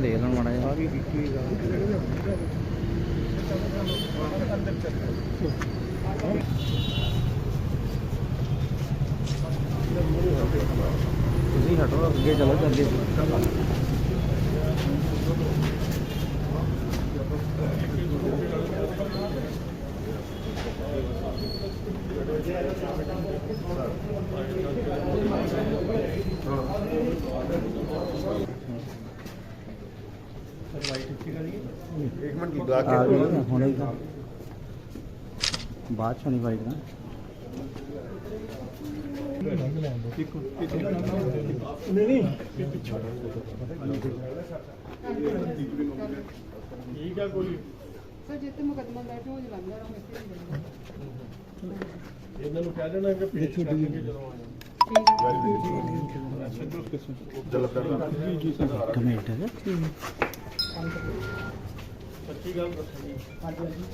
ਸਾਹਮਣੇ ਦੇਖ ਲੈਣ ਮਾੜਾ ਜਿਹਾ। ਤੁਸੀਂ ਹਟੋ ਅੱਗੇ ਚਲੋ ਜਲਦੀ ਇੱਕ ਮਿੰਟ ਲਾ ਆ ਗਈ ਕੇ ਨਾ, ਹੁਣੇ ਹੀ ਤਾਂ। ਬਾਅਦ ਚੋਂ ਨਹੀਂ ਵਾਈਟ ਨਾ। ਸਰ ਜਿੱਥੇ ਮੁਕਦਮਾ ਬੈਠੋ ਉਹ ਜਲੰਧਰ ਆ ਮਿੱਥੇ ਨਹੀਂ? ਇਹਨਾਂ ਨੂੰ ਕਹਿ ਦੇਣਾ ਕਿ ਪੇਸ਼ ਕਰਕੇ ਜਦੋਂ ਕਮੈਂਟ ਹੈ ਸੱਚੀ ਗੱਲ ਦੱਸਣੀ ਹਾਂਜੀ ਹਾਂਜੀ।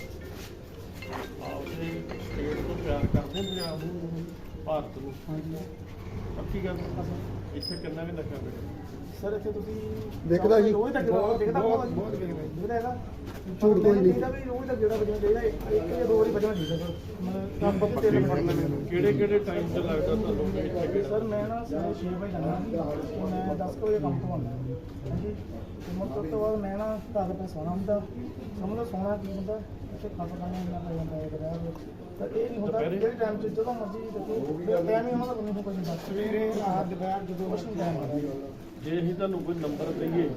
ਆਪਦੇ ਸਟੇਟ ਨੂੰ ਪਿਆਰ ਕਰਦੇ ਪੰਜਾਬ ਨੂੰ ਭਾਰਤ ਨੂੰ। ਹਾਂਜੀ। ਸੱਚੀ ਗੱਲ ਇੱਥੇ ਕਿੰਨਾ ਵੀ ਨਸ਼ਾ ਮਿਲਿਆ ਸਰ ਇੱਥੇ ਤੁਸੀਂ ਦੇਖਦਾ ਜੀ। ਰੋਜ਼ ਤੱਕ ਦੇਖਦਾ ਬਹੁਤ- ਬਹੁਤ ਦੇਖਦਾ ਹੈਗਾ ਝੂਠ ਕੋਈ ਨਹੀਂ। ਇਹਦਾ ਵੀ ਰੋਜ਼ ਤੱਕ ਜਿਹੜਾ ਵੱਜਣਾ ਚਾਹੀਦਾ ਇੱਕ ਇੱਕ ਜਾਂ ਦੋ ਵਾਰੀ ਵੱਜਣਾ ਚਾਹੀਦਾ ਸਰ। ਕੰਮ ਪੱਕੇ ਤੇ ਲੱਗਣਾ ਕਿਹੜੇ ਕਿਹੜੇ ਟਾਈਮ ਤੇ ਲੱਗਦਾ ਤੁਹਾਨੂੰ ਇੱਥੇ? ਸਰ ਮੈਂ ਨਾ ਸਵੇਰੇ 6 ਵਜੇ ਜਾਣਾ ਤੇ ਮੈਂ 10 ਕੁ ਵਜੇ ਕੰਮ ਤੋਂ ਆਉਂਦਾ ਹਾਂਜੀ। ਤੇ ਮੁੜ ਤੋਂ ਬਾਅਦ ਮੈਂ ਨਾ ਘਰ ਤੇ ਸੌਣਾ ਹੁੰਦਾ। ਸਮਝੋ ਸੌਣਾ ਕੀ ਹੁੰਦਾ? ਇੱਥੇ ਖੱਪ ਖਾਣਾ ਇੰਨਾ ਪੈ ਜਾਂਦਾ ਹੈ ਕਿਹੜਾ ਤਾਂ ਇਹ ਨਹੀਂ ਹੁੰਦਾ? ਜਿਹੜੇ ਟਾਈਮ 'ਚ ਜਦੋਂ ਮਰਜ਼ੀ ਦੇਖੋ। ਟਾਈਮ ਹੀ ਉਹਨਾਂ ਦਾ ਨਹੀਂ ਕੋਈ ਸਵੇਰੇ ਰਾਤ ਦੁਪਹਿਰ ਜਦੋਂ ਨਹੀਂ ਟਾਈਮ ਹੁੰਦਾ। ਜੇ ਅਸੀਂ ਤੁਹਾਨੂੰ ਕੋਈ ਨੰਬਰ ਦਈਏ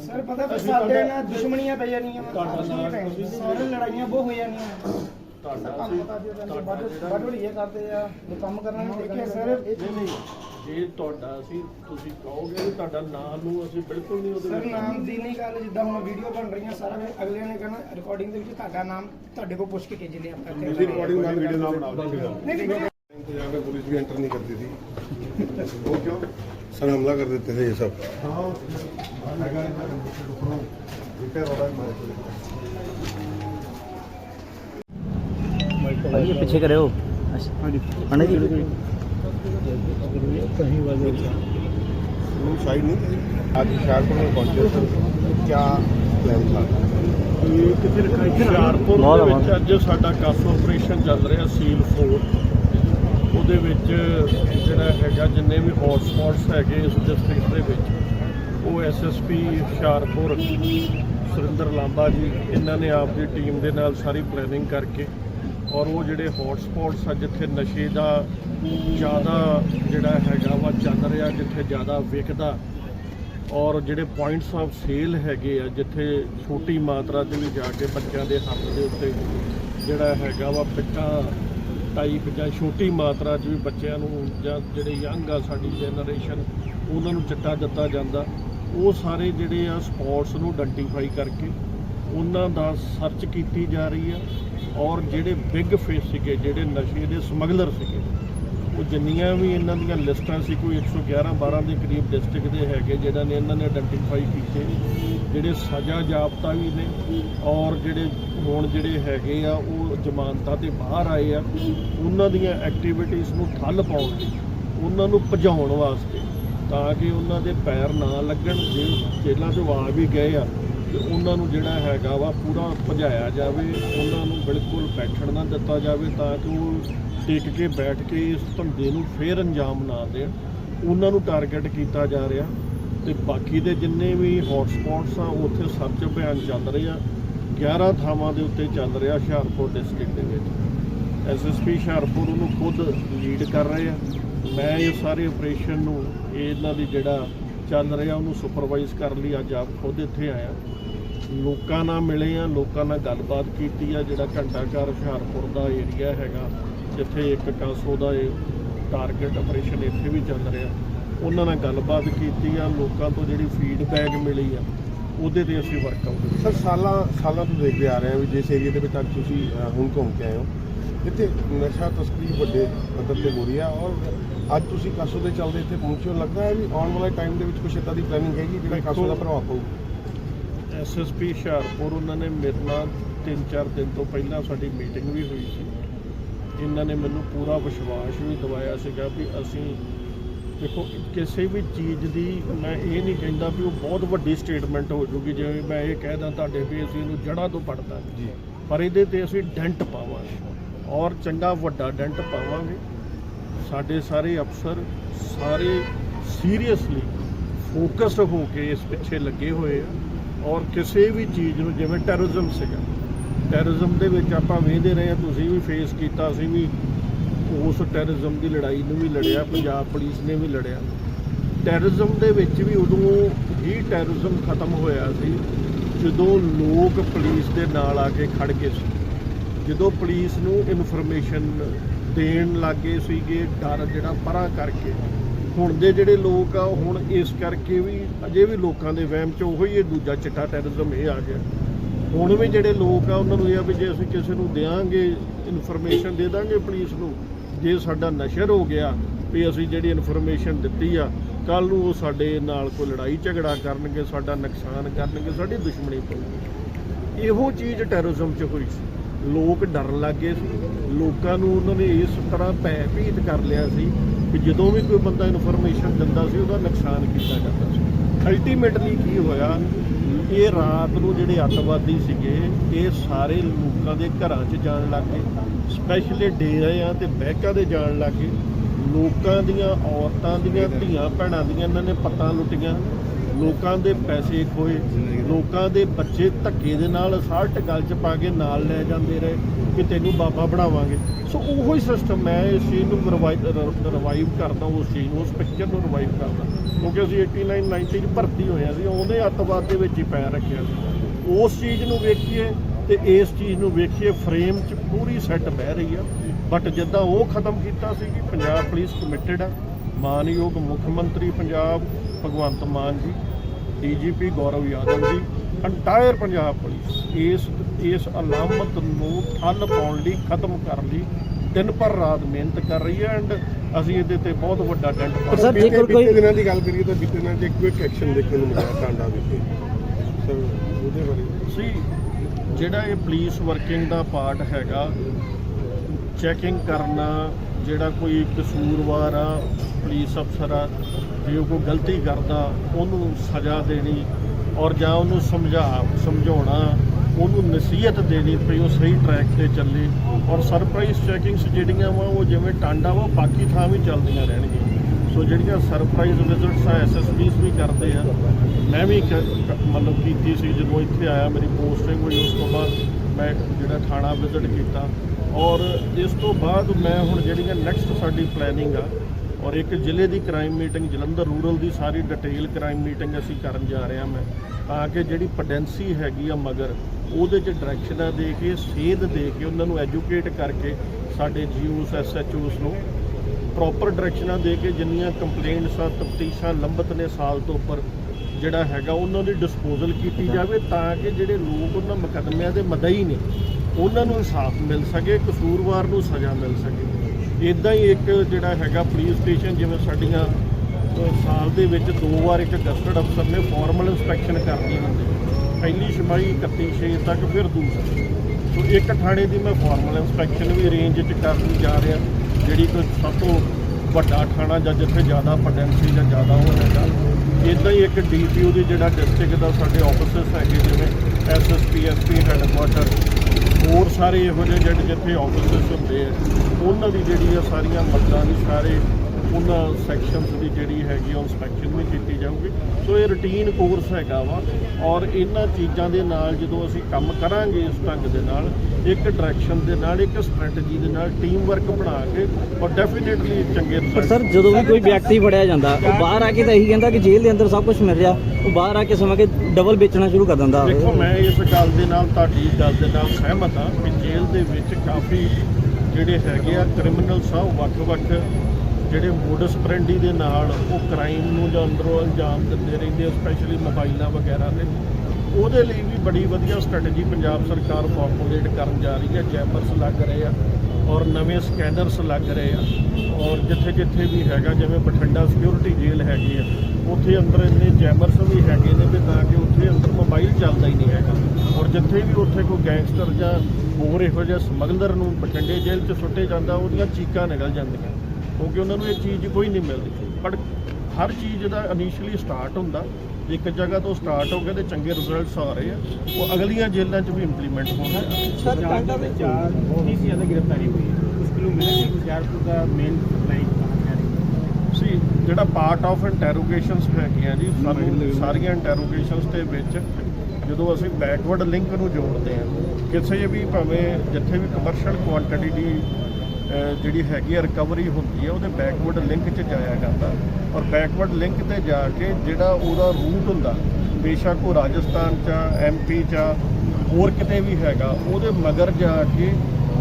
ਸਰ ਪਤਾ ਕਿ ਸਾਡੇ ਨਾਲ ਦੁਸ਼ਮਣੀਆਂ ਪੈ ਜਾਣੀਆਂ ਤੁਹਾਡਾ ਨਾਲ ਸਾਰੇ ਲੜਾਈਆਂ ਬਹੁਤ ਹੋ ਜਾਣੀਆਂ ਤੁਹਾਡਾ ਵੱਡ ਵੱਡੀਆਂ ਕਰਦੇ ਆ ਕੰਮ ਕਰਨਾ ਨਹੀਂ ਦੇਖਿਆ ਸਰ। ਨਹੀਂ ਨਹੀਂ ਜੇ ਤੁਹਾਡਾ ਅਸੀਂ ਤੁਸੀਂ ਕਹੋਗੇ ਤੁਹਾਡਾ ਨਾਮ ਨੂੰ ਅਸੀਂ ਬਿਲਕੁਲ ਨਹੀਂ ਉਹਦੇ ਸਰ ਨਾਮ ਦੀ ਨਹੀਂ ਗੱਲ ਜਿੱਦਾਂ ਹੁਣ ਵੀਡੀਓ ਬਣ ਰਹੀਆਂ ਸਾਰਾ ਅਗਲੇ ਨੇ ਕਹਿਣਾ ਰਿਕਾਰਡਿੰਗ ਦੇ ਵਿੱਚ ਤੁਹਾਡਾ ਨਾਮ ਤੁਹਾਡੇ ਕੋਲ ਪੁੱਛ ਕੇ ਭੇਜ ਲਿਆ ਆਪਾਂ ਰਿਕਾਰਡਿੰਗ ਨਾਲ ਵੀਡੀਓ ਨਾ ਬਣਾਓ ਨਹੀਂ ਨਹੀਂ ਵੀਡੀਓ यहाँ पे पुलिस भी एंटर नहीं करती थी वो क्यों सर हमला कर देते थे ये सब ਭਾਈ ਇਹ ਪਿੱਛੇ ਕਰਿਓ ਹਾਂਜੀ ਹਣੇ ਜੀ साइड नहीं थी आज हुशियारपुर में पहुंचे सर क्या प्लान था ਇਹ ਕਿੱਥੇ ਰੱਖਾ ਇੱਥੇ ਹੁਸ਼ਿਆਰਪੁਰ ਬਹੁਤ ਦੇ ਆਵਾਜ਼। ਵਿੱਚ ਅੱਜ ਸਾਡਾ ਕਾਫ ਆਪਰੇਸ਼ਨ ਚੱਲ ਰਿਹਾ ਸੀਲ 4 ਦੇ ਵਿੱਚ ਜਿਹੜਾ ਹੈਗਾ, ਜਿੰਨੇ ਵੀ ਹੌਟ ਸਪੌਟਸ ਹੈਗੇ ਇਸ ਡਿਸਟ੍ਰਿਕਟ ਦੇ ਵਿੱਚ, ਉਹ ਐਸਐਸਪੀ ਹੁਸ਼ਿਆਰਪੁਰ, ਸੁਰਿੰਦਰ ਲਾਂਬਾ ਜੀ, ਇਹਨਾਂ ਨੇ ਆਪ ਦੀ ਟੀਮ ਦੇ ਨਾਲ ਸਾਰੀ ਪਲੈਨਿੰਗ ਕਰਕੇ ਔਰ ਉਹ ਜਿਹੜੇ ਹੌਟ ਸਪੌਟਸ ਆ, ਜਿੱਥੇ ਨਸ਼ੇ ਦਾ ਜ਼ਿਆਦਾ ਜਿਹੜਾ ਹੈਗਾ ਵਾ ਚੱਲ ਰਿਹਾ, ਜਿੱਥੇ ਜ਼ਿਆਦਾ ਵਿਕਦਾ ਔਰ ਜਿਹੜੇ ਪੁਆਇੰਟਸ ਆਫ ਸੇਲ ਹੈਗੇ ਆ, ਜਿੱਥੇ ਛੋਟੀ ਮਾਤਰਾ 'ਚ ਵੀ ਜਾ ਕੇ ਬੱਚਿਆਂ ਦੇ ਹੱਥ ਦੇ ਉੱਤੇ ਜਿਹੜਾ ਹੈਗਾ ਵਾ ਪਿੱਟਾ ਟਾਈਪ ਜਾਂ ਛੋਟੀ ਮਾਤਰਾ 'ਚ ਵੀ ਬੱਚਿਆਂ ਨੂੰ ਜਾਂ ਜਿਹੜੇ ਯੰਗ ਆ ਸਾਡੀ ਜਨਰੇਸ਼ਨ, ਉਹਨਾਂ ਨੂੰ ਚਿੱਟਾ ਦਿੱਤਾ ਜਾਂਦਾ। ਉਹ ਸਾਰੇ ਜਿਹੜੇ ਆ ਸਪੌਟਸ ਨੂੰ ਆਇਡੈਂਟੀਫਾਈ ਕਰਕੇ ਉਹਨਾਂ ਦਾ ਸਰਚ ਕੀਤੀ ਜਾ ਰਹੀ ਆ ਔਰ ਜਿਹੜੇ ਬਿਗ ਫੇਸ ਸੀਗੇ, ਜਿਹੜੇ ਨਸ਼ੇ ਦੇ ਸਮਗਲਰ ਸੀਗੇ, ਉਹ ਜਿੰਨੀਆਂ ਵੀ ਇਹਨਾਂ ਦੀਆਂ ਲਿਸਟਾਂ ਸੀ, ਕੋਈ 111 12 ਦੇ ਕਰੀਬ ਡਿਸਟ੍ਰਿਕਟ ਦੇ ਹੈਗੇ ਜਿਹੜਾ ਨੇ ਇਹਨਾਂ ਨੇ ਆਇਡੈਂਟੀਫਾਈ ਕੀਤੇ ਜਿਹੜੇ ਸਜ਼ਾ ਜਾਪਤਾ ਵੀ ਨੇ ਔਰ ਜਿਹੜੇ ਹੁਣ ਜਿਹੜੇ ਹੈਗੇ ਆ, ਉਹ ਜ਼ਮਾਨਤਾਂ ਤੇ ਬਾਹਰ ਆਏ ਆ, ਉਹਨਾਂ ਦੀਆਂ ਐਕਟੀਵਿਟੀਜ਼ ਨੂੰ ਠੱਲ ਪਾਉਣ ਲਈ, ਉਹਨਾਂ ਨੂੰ ਭਜਾਉਣ ਵਾਸਤੇ, ਤਾਂ ਕਿ ਉਹਨਾਂ ਦੇ ਪੈਰ ਨਾ ਲੱਗਣ, ਜੇ ਜੇਲ੍ਹਾਂ 'ਚੋਂ ਆ ਵੀ ਗਏ ਆ, ਤੇ ਉਹਨਾਂ ਨੂੰ ਜਿਹੜਾ ਹੈਗਾ ਵਾ ਪੂਰਾ ਭਜਾਇਆ ਜਾਵੇ, ਉਹਨਾਂ ਨੂੰ ਬਿਲਕੁਲ ਬੈਠਣ ਨਾ ਦਿੱਤਾ ਜਾਵੇ, ਤਾਂ ਕਿ ਉਹ ਟਿਕ ਕੇ ਬੈਠ ਕੇ ਇਸ ਧੰਦੇ ਨੂੰ ਫੇਰ ਅੰਜਾਮ ਨਾ ਦੇਣ। ਉਹਨਾਂ ਨੂੰ ਟਾਰਗੇਟ ਕੀਤਾ ਜਾ ਰਿਹਾ, ਤੇ ਬਾਕੀ ਦੇ ਜਿੰਨੇ ਵੀ ਹੌਟ ਸਪੌਟਸ ਆ, ਉੱਥੇ ਸਰਚ ਅਭਿਆਨ ਚੱਲ ਰਹੇ ਆ 11 ਥਾਵਾਂ ਦੇ ਉੱਤੇ ਚੱਲ ਰਿਹਾ ਹੁਸ਼ਿਆਰਪੁਰ ਡਿਸਟ੍ਰਿਕਟ ਦੇ ਵਿੱਚ। ਐਸਐਸਪੀ ਹੁਸ਼ਿਆਰਪੁਰ ਉਹਨੂੰ ਖੁਦ ਲੀਡ ਕਰ ਰਹੇ ਆ। ਮੈਂ ਇਹ ਸਾਰੇ ਆਪਰੇਸ਼ਨ ਨੂੰ, ਇਹ ਇਹਨਾਂ ਦੀ ਜਿਹੜਾ ਚੱਲ ਰਿਹਾ, ਉਹਨੂੰ ਸੁਪਰਵਾਈਜ਼ ਕਰਨ ਲਈ ਅੱਜ ਆਪ ਖੁਦ ਇੱਥੇ ਆਇਆ। ਲੋਕਾਂ ਨਾਲ ਮਿਲੇ ਆ, ਲੋਕਾਂ ਨਾਲ ਗੱਲਬਾਤ ਕੀਤੀ ਆ। ਜਿਹੜਾ ਘੰਟਾਘਰ ਹੁਸ਼ਿਆਰਪੁਰ ਦਾ ਏਰੀਆ ਹੈਗਾ, ਜਿੱਥੇ ਇੱਕ ਕਾਸੋ ਦਾ ਇਹ ਟਾਰਗੇਟ ਆਪਰੇਸ਼ਨ ਇੱਥੇ ਵੀ ਚੱਲ ਰਿਹਾ। ਉਹਨਾਂ ਨਾਲ ਗੱਲਬਾਤ ਕੀਤੀ ਆ, ਲੋਕਾਂ ਤੋਂ ਜਿਹੜੀ ਫੀਡਬੈਕ ਮਿਲੀ ਆ ਉਹਦੇ ਤੇ ਅਸੀਂ ਵਰਕਆਊਟ ਸਰ ਸਾਲਾਂ ਸਾਲਾਂ ਤੋਂ ਦੇਖਦੇ ਆ ਰਹੇ ਹਾਂ ਵੀ ਜਿਸ ਏਰੀਆ ਦੇ ਵਿੱਚ ਅੱਜ ਤੁਸੀਂ ਹੁਣ ਘੁੰਮ ਕੇ ਆਏ ਹੋ। ਇੱਥੇ ਨਸ਼ਾ ਤਸਕਰੀ ਵੱਡੇ ਪੱਧਰ ਤੇ ਹੋ ਰਹੀ ਆ ਔਰ ਅੱਜ ਤੁਸੀਂ ਕਾਸੋ ਦੇ ਚੱਲਦੇ ਇੱਥੇ ਪਹੁੰਚੋ ਲੱਗਦਾ ਹੈ ਵੀ ਆਉਣ ਵਾਲੇ ਟਾਈਮ ਦੇ ਵਿੱਚ ਕੁਝ ਇਦਾਂ ਦੀ ਪਲੈਨਿੰਗ ਹੈਗੀ ਜਿਹੜਾ ਕਾਸੋ ਦਾ ਪ੍ਰਭਾਵ ਪਊ? ਐਸਐਸਪੀ ਹੁਸ਼ਿਆਰਪੁਰ ਉਹਨਾਂ ਨੇ ਮੇਰੇ ਨਾਲ 3-4 ਦਿਨ ਤੋਂ ਪਹਿਲਾਂ ਸਾਡੀ ਮੀਟਿੰਗ ਵੀ ਹੋਈ ਸੀ। ਇਹਨਾਂ ਨੇ ਮੈਨੂੰ ਪੂਰਾ ਵਿਸ਼ਵਾਸ ਵੀ ਦਿਵਾਇਆ ਸੀਗਾ ਵੀ ਅਸੀਂ ਦੇਖੋ ਕਿਸੇ ਵੀ ਚੀਜ਼ ਦੀ ਮੈਂ ਇਹ ਨਹੀਂ ਕਹਿੰਦਾ ਵੀ ਉਹ ਬਹੁਤ ਵੱਡੀ ਸਟੇਟਮੈਂਟ ਹੋ ਜੂਗੀ ਜਿਵੇਂ ਮੈਂ ਇਹ ਕਹਿਦਾ ਤੁਹਾਡੇ ਵੀ ਅਸੀਂ ਇਹਨੂੰ ਜੜ੍ਹਾਂ ਤੋਂ ਪੜਦਾ ਜੀ। ਪਰ ਇਹਦੇ ਤੇ ਅਸੀਂ ਡੈਂਟ ਪਾਵਾਂਗੇ। ਔਰ ਚੰਗਾ ਵੱਡਾ ਡੈਂਟ ਪਾਵਾਂਗੇ। ਸਾਡੇ ਸਾਰੇ ਅਫਸਰ ਸਾਰੇ ਸੀਰੀਅਸਲੀ ਫੋਕਸਡ ਹੋ ਕੇ ਇਸ ਪਿੱਛੇ ਲੱਗੇ ਹੋਏ ਆ। ਔਰ ਕਿਸੇ ਵੀ ਚੀਜ਼ ਨੂੰ ਜਿਵੇਂ ਟੈਰਰਿਜ਼ਮ ਸੀਗਾ ਟੈਰਰਿਜ਼ਮ ਦੇ ਵਿੱਚ ਆਪਾਂ ਵੇਖਦੇ ਰਹੇ ਆ ਤੁਸੀਂ ਵੀ ਫੇਸ ਕੀਤਾ ਸੀ ਵੀ ਉਸ ਟੈਰਰਿਜ਼ਮ ਦੀ ਲੜਾਈ ਨੂੰ ਵੀ ਲੜਿਆ, ਪੰਜਾਬ ਪੁਲਿਸ ਨੇ ਵੀ ਲੜਿਆ। ਟੈਰਰਿਜ਼ਮ ਦੇ ਵਿੱਚ ਵੀ ਉਦੋਂ ਹੀ ਟੈਰਰਿਜ਼ਮ ਖਤਮ ਹੋਇਆ ਸੀ, ਜਦੋਂ ਲੋਕ ਪੁਲਿਸ ਦੇ ਨਾਲ ਆ ਕੇ ਖੜ ਗਏ ਸੀ। ਜਦੋਂ ਪੁਲਿਸ ਨੂੰ ਇਨਫੋਰਮੇਸ਼ਨ ਦੇਣ ਲੱਗੇ ਸੀਗੇ, ਡਰ ਜਿਹੜਾ ਪਰਾਂ ਕਰਕੇ। ਹੁਣ ਦੇ ਜਿਹੜੇ ਲੋਕ ਆ, ਹੁਣ ਇਸ ਕਰਕੇ ਵੀ ਅਜੇ ਵੀ ਲੋਕਾਂ ਦੇ ਵਹਿਮ 'ਚ ਉਹੀ ਇਹ ਦੂਜਾ ਚਿੱਟਾ ਟੈਰਰਿਜ਼ਮ ਇਹ ਆ ਗਿਆ। ਹੁਣ ਵੀ ਜਿਹੜੇ ਲੋਕ ਆ, ਉਹਨਾਂ ਨੂੰ ਇਹ ਆ ਵੀ ਜੇ ਅਸੀਂ ਕਿਸੇ ਨੂੰ ਦਿਆਂਗੇ ਇਨਫੋਰਮੇਸ਼ਨ ਦੇ ਦਾਂਗੇ ਪੁਲਿਸ ਨੂੰ ਜੇ ਸਾਡਾ ਨਸ਼ਰ ਹੋ ਗਿਆ ਵੀ ਅਸੀਂ ਜਿਹੜੀ ਇਨਫੋਰਮੇਸ਼ਨ ਦਿੱਤੀ ਆ ਕੱਲ ਨੂੰ ਉਹ ਸਾਡੇ ਨਾਲ ਕੋਈ ਲੜਾਈ ਝਗੜਾ ਕਰਨਗੇ, ਸਾਡਾ ਨੁਕਸਾਨ ਕਰਨਗੇ, ਸਾਡੀ ਦੁਸ਼ਮਣੀ ਪਊਗੀ। ਇਹੋ ਚੀਜ਼ ਟੈਰਰਿਜ਼ਮ 'ਚ ਹੋਈ ਸੀ। ਲੋਕ ਡਰਨ ਲੱਗੇ ਸੀ। ਲੋਕਾਂ ਨੂੰ ਉਹਨਾਂ ਨੇ ਇਸ ਤਰ੍ਹਾਂ ਭੈ ਭੀਤ ਕਰ ਲਿਆ ਸੀ ਕਿ ਜਦੋਂ ਵੀ ਕੋਈ ਬੰਦਾ ਇਨਫੋਰਮੇਸ਼ਨ ਦਿੰਦਾ ਸੀ, ਉਹਦਾ ਨੁਕਸਾਨ ਕੀਤਾ ਜਾਂਦਾ ਸੀ। ਅਲਟੀਮੇਟਲੀ ਕੀ ਹੋਇਆ? ਇਹ ਰਾਤ ਨੂੰ ਜਿਹੜੇ ਅੱਤਵਾਦੀ ਸੀਗੇ, ਇਹ ਸਾਰੇ ਲੋਕਾਂ ਦੇ ਘਰਾਂ 'ਚ ਜਾਣ ਲੱਗ ਗਏ। ਸਪੈਸ਼ਲੀ ਡੇਰਿਆਂ ਤੇ ਬੈਂਕਾਂ ਦੇ ਜਾਣ ਲੱਗ ਗਏ। ਲੋਕਾਂ ਦੀਆਂ ਔਰਤਾਂ ਦੀਆਂ, ਧੀਆਂ, ਭੈਣਾਂ ਦੀਆਂ, ਇਹਨਾਂ ਨੇ ਪੱਤਾਂ ਲੁੱਟੀਆਂ। ਲੋਕਾਂ ਦੇ ਪੈਸੇ ਖੋਏ, ਲੋਕਾਂ ਦੇ ਬੱਚੇ ਧੱਕੇ ਦੇ ਨਾਲ ਅਸਾਲਟ ਗਲ 'ਚ ਪਾ ਕੇ ਨਾਲ ਲੈ ਜਾਂਦੇ ਰਹੇ ਕਿ ਤੈਨੂੰ ਬਾਬਾ ਬਣਾਵਾਂਗੇ। ਸੋ ਉਹੋ ਹੀ ਸਿਸਟਮ ਮੈਂ ਇਸ ਚੀਜ਼ ਨੂੰ ਰਿਵਾਈਵ ਕਰਦਾ, ਉਸ ਚੀਜ਼ ਨੂੰ, ਉਸ ਪਿਕਚਰ ਨੂੰ ਰਿਵਾਈਵ ਕਰਦਾ। ਕਿਉਂਕਿ ਅਸੀਂ 89 90 ਚ ਭਰਤੀ ਹੋਇਆ ਸੀ ਉਹਦੇ ਅੱਤਵਾਦ ਦੇ ਵਿੱਚ ਹੀ ਪੈ ਰੱਖਿਆ ਸੀ। ਉਸ ਚੀਜ਼ ਨੂੰ ਵੇਖੀਏ ਤੇ ਇਸ ਚੀਜ਼ ਨੂੰ ਵੇਖੀਏ ਫਰੇਮ 'ਚ ਪੂਰੀ ਸੈੱਟ ਬਹਿ ਰਹੀ ਆ। ਬਟ ਜਿੱਦਾਂ ਉਹ ਖਤਮ ਕੀਤਾ ਸੀ ਕਿ ਪੰਜਾਬ ਪੁਲਿਸ ਕਮਿਟਡ ਆ ਮਾਨਯੋਗ ਮੁੱਖ ਮੰਤਰੀ ਪੰਜਾਬ ਭਗਵੰਤ ਮਾਨ ਜੀ ਡੀਜੀਪੀ ਗੌਰਵ ਯਾਦਵ ਜੀ ਅੰਟਾਇਰ ਪੰਜਾਬ ਪੁਲਿਸ ਇਸ ਇਸ ਅਲਾਮਤ ਨੂੰ ਠੱਲ ਪਾਉਣ ਲਈ ਖਤਮ ਕਰਨ ਲਈ ਦਿਨ ਪਰ ਰਾਤ ਮਿਹਨਤ ਕਰ ਰਹੀ ਹੈ ਐਂਡ ਅਸੀਂ ਇਹਦੇ ਤੇ ਬਹੁਤ ਵੱਡਾ ਡੈਂਟ ਪਾ ਸਰ, ਜੇਕਰ ਕੋਈ- ਦਿਨਾਂ ਦੀ ਗੱਲ ਕਰੀਏ ਤਾਂ ਬੀਤੇ ਦਿਨਾਂ 'ਚ ਇੱਕ ਕੁਇਕ ਐਕਸ਼ਨ ਦੇਖਣ ਨੂੰ ਮਿਲਿਆ ਟਾਂਡਾ ਵਿਖੇ। ਸਰ ਉਹਦੇ ਬਾਰੇ। ਸੀ ਜਿਹੜਾ ਇਹ ਪੁਲਿਸ ਵਰਕਿੰਗ ਦਾ ਪਾਰਟ ਹੈਗਾ ਚੈਕਿੰਗ ਕਰਨਾ ਜਿਹੜਾ ਕੋਈ ਕਸੂਰਵਾਰ ਆ, ਪੁਲਿਸ ਅਫਸਰ ਆ, ਜੇ ਉਹ ਕੋਈ ਗਲਤੀ ਕਰਦਾ, ਉਹਨੂੰ ਸਜ਼ਾ ਦੇਣੀ ਔਰ ਜਾਂ ਉਹਨੂੰ ਸਮਝਾ, ਸਮਝਾਉਣਾ, ਉਹਨੂੰ ਨਸੀਹਤ ਦੇਣੀ ਵੀ ਉਹ ਸਹੀ ਟਰੈਕ ਤੇ ਚੱਲੇ ਔਰ ਸਰਪ੍ਰਾਈਜ਼ ਚੈਕਿੰਗਸ ਜਿਹੜੀਆਂ ਵਾ, ਉਹ ਜਿਵੇਂ ਟਾਂਡਾ ਵਾ ਬਾਕੀ ਥਾਂ ਵੀ ਚੱਲਦੀਆਂ ਰਹਿਣਗੀਆਂ। ਸੋ ਜਿਹੜੀਆਂ ਸਰਪ੍ਰਾਈਜ਼ ਵਿਜ਼ਿਟਸ ਆ ਐਸਐਸਪੀਸ ਵੀ ਕਰਦੇ ਆ, ਮੈਂ ਵੀ ਕ- ਮਤਲਬ ਕੀਤੀ ਸੀ ਜਦੋਂ ਇੱਥੇ ਆਇਆ, ਮੇਰੀ ਪੋਸਟਿੰਗ ਹੋਈ, ਉਸ ਤੋਂ ਬਾਅਦ ਮੈਂ ਜਿਹੜਾ ਥਾਣਾ ਵਿਜ਼ਿਟ ਕੀਤਾ ਔਰ ਇਸ ਤੋਂ ਬਾਅਦ ਮੈਂ ਹੁਣ ਜਿਹੜੀਆਂ ਨੈਕਸਟ ਸਾਡੀ ਪਲੈਨਿੰਗ ਆ, ਔਰ ਇੱਕ ਜ਼ਿਲ੍ਹੇ ਦੀ ਕ੍ਰਾਈਮ ਮੀਟਿੰਗ ਜਲੰਧਰ ਰੂਰਲ ਦੀ ਸਾਰੀ ਡਿਟੇਲ ਕ੍ਰਾਈਮ ਮੀਟਿੰਗ ਅਸੀਂ ਕਰਨ ਜਾ ਰਹੇ ਹਾਂ ਮੈਂ, ਤਾਂ ਕਿ ਜਿਹੜੀ ਪੋਟੈਂਸੀ ਹੈਗੀ ਆ ਮਗਰ, ਉਹਦੇ 'ਚ ਡਾਇਰੈਕਸ਼ਨਾਂ ਦੇ ਕੇ, ਸੇਧ ਦੇ ਕੇ ਉਹਨਾਂ ਨੂੰ ਐਜੂਕੇਟ ਕਰਕੇ ਸਾਡੇ ਜੀਓਸ ਐਸਐਚਓਸ ਨੂੰ ਪ੍ਰੋਪਰ ਡਾਇਰੈਕਸ਼ਨਾਂ ਦੇ ਕੇ ਜਿੰਨੀਆਂ ਕੰਪਲੇਂਟਸ ਆ, ਤਫਤੀਸ਼ਾਂ ਲੰਬਤ ਨੇ ਸਾਲ ਤੋਂ ਉੱਪਰ ਜਿਹੜਾ ਹੈਗਾ, ਉਹਨਾਂ ਦੀ ਡਿਸਪੋਜ਼ਲ ਕੀਤੀ ਜਾਵੇ ਤਾਂ ਕਿ ਜਿਹੜੇ ਲੋਕ ਉਹਨਾਂ ਮੁਕੱਦਮਿਆਂ ਦੇ ਮਦਈ ਨੇ ਉਹਨਾਂ ਨੂੰ ਇਨਸਾਫ ਮਿਲ ਸਕੇ, ਕਸੂਰਵਾਰ ਨੂੰ ਸਜ਼ਾ ਮਿਲ ਸਕੇ। ਇਦਾਂ ਹੀ ਇੱਕ ਜਿਹੜਾ ਹੈਗਾ ਪੁਲਿਸ ਸਟੇਸ਼ਨ ਜਿਵੇਂ ਸਾਡੀਆਂ ਸਾਲ ਦੇ ਵਿੱਚ ਦੋ ਵਾਰ ਇੱਕ ਗਸਟਡ ਅਫਸਰ ਨੇ ਫਾਰਮਲ ਇਨਸਪੈਕਸ਼ਨ ਕਰਨੀ ਹੁੰਦੀ ਪਹਿਲੀ ਛਮਾਈ 31 ਛੇ ਤੱਕ, ਫਿਰ ਦੂਸਰੀ। ਸੋ ਇੱਕ ਥਾਣੇ ਦੀ ਮੈਂ ਫਾਰਮਲ ਇਨਸਪੈਕਸ਼ਨ ਵੀ ਰੇਂਜ 'ਚ ਕਰਨ ਜਾ ਰਿਹਾ, ਜਿਹੜੀ ਕੋਈ ਸਭ ਤੋਂ ਵੱਡਾ ਥਾਣਾ ਜਾਂ ਜਿੱਥੇ ਜ਼ਿਆਦਾ ਪੋਟੈਂਸ਼ੀਅਲ ਜਾਂ ਜ਼ਿਆਦਾ ਉਹ ਹੈਗਾ। ਇਦਾਂ ਹੀ ਇੱਕ ਡੀਪੀਓ ਦੀ ਜਿਹੜਾ ਡਿਸਟ੍ਰਿਕਟ ਦਾ ਸਾਡੇ ਆਫਿਸਰਸ ਹੈਗੇ, ਜਿਵੇਂ ਐਸਐਸਪੀ ਐਸਪੀ ਹੈੱਡਕੁਆਟਰ ਹੋਰ ਸਾਰੇ ਇਹੋ ਜਿਹੇ ਜਿਹੜੇ ਜਿੱਥੇ ਆਫਿਸਰਸ ਹੁੰਦੇ ਆ, ਉਹਨਾਂ ਦੀ ਜਿਹੜੀ ਆ ਸਾਰੀਆਂ ਮੱਦਾਂ ਦੀ ਸਾਰੇ ਉਹਨਾਂ ਸੈਕਸ਼ਨਸ ਦੀ ਜਿਹੜੀ ਹੈਗੀ ਉਹ ਇਨਸਪੈਕਸ਼ਨ ਵੀ ਕੀਤੀ ਜਾਊਗੀ। ਸੋ ਇਹ ਰੂਟੀਨ ਕੋਰਸ ਹੈਗਾ ਵਾ ਔਰ ਇਹਨਾਂ ਚੀਜ਼ਾਂ ਦੇ ਨਾਲ ਜਦੋਂ ਅਸੀਂ ਕੰਮ ਕਰਾਂਗੇ ਇਸ ਢੰਗ ਦੇ ਨਾਲ ਇੱਕ ਡਾਇਰੈਕਸ਼ਨ ਦੇ ਨਾਲ ਇੱਕ ਸਟ੍ਰੈਟਜੀ ਦੇ ਨਾਲ ਟੀਮ ਵਰਕ ਬਣਾ ਕੇ ਔਰ ਡੈਫੀਨਿਟਲੀ ਚੰਗੇ ਪਰ ਸਰ ਜਦੋਂ ਵੀ ਕੋਈ ਵਿਅਕਤੀ ਫੜਿਆ ਜਾਂਦਾ ਉਹ ਬਾਹਰ ਆ ਕੇ ਤਾਂ ਇਹੀ ਕਹਿੰਦਾ ਕਿ ਜੇਲ੍ਹ ਦੇ ਅੰਦਰ ਸਭ ਕੁਝ ਮਿਲ ਰਿਹਾ ਉਹ ਬਾਹਰ ਆ ਕੇ ਸਮਝ ਕੇ ਡਬਲ ਵੇਚਣਾ ਸ਼ੁਰੂ ਕਰ ਦਿੰਦਾ ਦੇਖੋ ਮੈਂ ਇਸ ਗੱਲ ਦੇ ਨਾਲ ਤੁਹਾਡੀ ਗੱਲ ਦੇ ਨਾਲ ਸਹਿਮਤ ਹਾਂ ਕਿ ਜੇਲ੍ਹ ਦੇ ਵਿੱਚ ਕਾਫੀ ਜਿਹੜੇ ਹੈਗੇ ਆ ਕ੍ਰਿਮੀਨਲਸ ਆ ਵੱਖ-ਵੱਖ ਜਿਹੜੇ ਮੋਡਸ ਪ੍ਰੈਂਡੀ ਦੇ ਨਾਲ ਉਹ ਕ੍ਰਾਈਮ ਨੂੰ ਜਾਂ ਅੰਦਰੋਂ ਅੰਜਾਮ ਦਿੰਦੇ ਰਹਿੰਦੇ ਆ ਸਪੈਸ਼ਲੀ ਮੋਬਾਈਲਾਂ ਵਗੈਰਾ ਤੇ, ਉਹਦੇ ਲਈ ਵੀ ਬੜੀ ਵਧੀਆ ਸਟ੍ਰੈਟਜੀ ਪੰਜਾਬ ਸਰਕਾਰ ਫਾਰਮੂਲੇਟ ਕਰਨ ਜਾ ਰਹੀ ਹੈ ਜੈਮਰਸ ਲੱਗ ਰਹੇ ਆ ਔਰ ਨਵੇਂ ਸਕੈਨਰਸ ਲੱਗ ਰਹੇ ਆ ਔਰ ਜਿੱਥੇ ਜਿੱਥੇ ਵੀ ਹੈਗਾ, ਜਿਵੇਂ ਬਠਿੰਡਾ ਸਿਕਿਉਰਿਟੀ ਜੇਲ੍ਹ ਹੈਗੀ ਆ, ਉੱਥੇ ਅੰਦਰ ਇੰਨੇ ਜੈਮਰਸ ਵੀ ਹੈਗੇ ਨੇ ਵੀ ਤਾਂ ਕਿ ਉੱਥੇ ਅੰਦਰ ਮੋਬਾਈਲ ਚੱਲਦਾ ਹੀ ਨਹੀਂ ਹੈਗਾ। ਔਰ ਜਿੱਥੇ ਵੀ ਉੱਥੇ ਕੋਈ ਗੈਂਗਸਟਰ ਜਾਂ ਹੋਰ ਇਹੋ ਜਿਹਾ ਸਮਗਲਰ ਨੂੰ ਬਠਿੰਡੇ ਜੇਲ੍ਹ 'ਚ ਸੁੱਟੇ ਜਾਂਦਾ, ਉਹਦੀਆਂ ਚੀਕਾਂ ਨਿਕਲ ਜਾਂਦੀਆਂ। ਕਿਉਂਕਿ ਉਹਨਾਂ ਨੂੰ ਇਹ ਚੀਜ਼ ਕੋਈ ਨਹੀਂ ਮਿਲਦੀ। ਬਟ ਹਰ ਚੀਜ਼ ਦਾ ਇਨੀਸ਼ੀਅਲੀ ਸਟਾਰਟ ਹੁੰਦਾ। ਇੱਕ ਜਗ੍ਹਾ ਤੋਂ ਸਟਾਰਟ ਹੋ ਕੇ ਤੇ ਚੰਗੇ ਰਿਜ਼ਲਟਸ ਆ ਰਹੇ ਆ। ਉਹ ਅਗਲੀਆਂ ਜੇਲ੍ਹਾਂ 'ਚ ਵੀ ਇੰਪਲੀਮੈਂਟ ਹੋਣਾ ਹੈ। ਦਾ ਸੀ ਜਿਹੜਾ ਪਾਰਟ ਆਫ ਇੰਟਰੋਗੇਸ਼ਨਸ ਹੈਗੀਆਂ ਜੀ ਸਾਨੂੰ ਸਾਰੀਆਂ ਇੰਟਰੋਗੇਸ਼ਨਸ ਦੇ ਵਿੱਚ ਜਦੋਂ ਅਸੀਂ ਬੈਕਵਰਡ ਲਿੰਕ ਨੂੰ ਜੋੜਦੇ ਆ ਕਿਸੇ ਵੀ ਭਾਵੇਂ ਜਿੱਥੇ ਵੀ ਕਮਰਸ਼ੀਅਲ ਕੁਆਂਟੀਟੀ ਦੀ ਜਿਹੜੀ ਹੈਗੀ ਆ ਰਿਕਵਰੀ ਹੁੰਦੀ ਹੈ ਉਹਦੇ ਬੈਕਵਰਡ ਲਿੰਕ 'ਚ ਜਾਇਆ ਜਾਂਦਾ। ਔਰ ਬੈਕਵਰਡ ਲਿੰਕ ਤੇ ਜਾ ਕੇ ਜਿਹੜਾ ਉਹਦਾ ਰੂਟ ਹੁੰਦਾ ਬੇਸ਼ੱਕ ਉਹ ਰਾਜਸਥਾਨ 'ਚ ਐਮਪੀ 'ਚ ਆ, ਹੋਰ ਕਿਤੇ ਵੀ ਹੈਗਾ ਉਹਦੇ ਮਗਰ ਜਾ ਕੇ